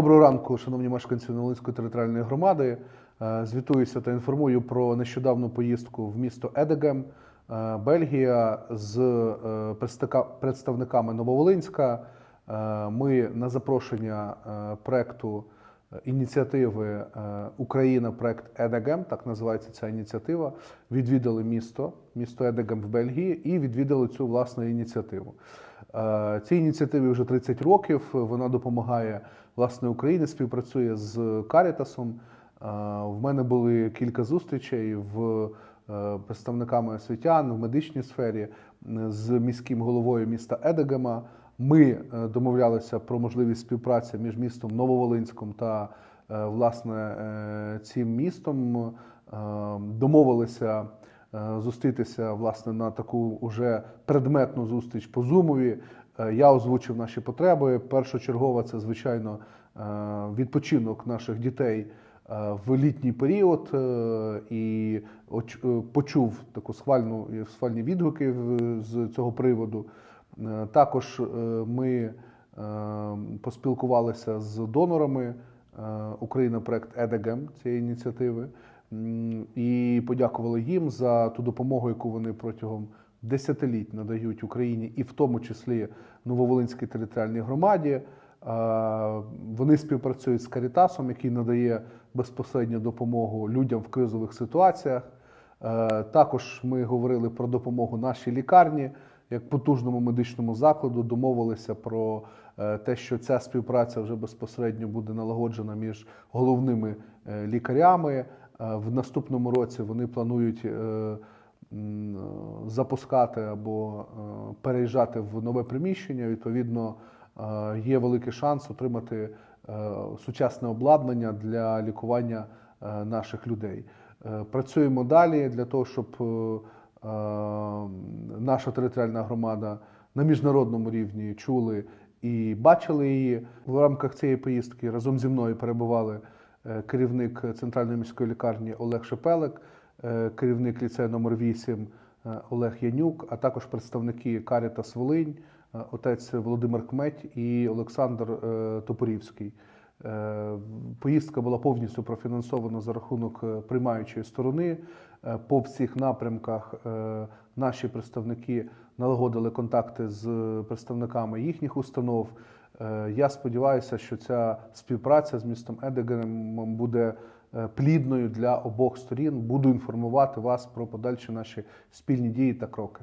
Доброго ранку, шановні мешканці Новолинської територіальної громади. Е, Звітуюся та інформую про нещодавну поїздку в місто Едегем, е, Бельгія з е, представниками Нововолинська. Ми на запрошення проекту ініціативи е, Україна, проект Едегем, так називається ця ініціатива. Відвідали місто, місто Едегем в Бельгії, і відвідали цю власну ініціативу. Е, Цій ініціативі вже 30 років. Вона допомагає власне Україні, співпрацює з Карітасом. Е, В мене були кілька зустрічей в представниками освітян в медичній сфері з міським головою міста Едегема. Ми е, домовлялися про можливість співпраці між містом Нововолинськом та е, власне е, цим містом. Е, Домовилися зустрітися власне на таку уже предметну зустріч по зумові. Я озвучив наші потреби. Першочергово це звичайно відпочинок наших дітей в літній період і оч- почув таку схвальну схвальні відгуки з цього приводу. Е, Також е, ми е, поспілкувалися з донорами Україна проект Едегем цієї ініціативи і подякували їм за ту допомогу, яку вони протягом десятиліть надають Україні, і в тому числі Нововолинській територіальній громаді. Вони співпрацюють з Карітасом, який надає безпосередню допомогу людям в кризових ситуаціях. Також ми говорили про допомогу нашій лікарні як потужному медичному закладу. Домовилися про е, те, що ця співпраця вже безпосередньо буде налагоджена між головними е, лікарями. Е, В наступному році вони планують запускати або переїжджати в нове приміщення. Відповідно, є великий шанс отримати сучасне обладнання для лікування наших людей. Працюємо далі для того, щоб наша територіальна громада на міжнародному рівні чули і бачили її. В рамках цієї поїздки разом зі мною перебували е, керівник центральної міської лікарні Олег Шепелек, е, керівник ліцею номер 8 е, Олег Янюк, а також представники Карітас Волинь, е, отець Володимир Кметь і Олександр Топорівський. Е, Поїздка була повністю профінансована за рахунок е, приймаючої сторони. Е, По всіх напрямках наші представники налагодили контакти з представниками їхніх установ. Я сподіваюся, що ця співпраця з містом Едегеном буде плідною для обох сторін. Буду інформувати вас про подальші наші спільні дії та кроки.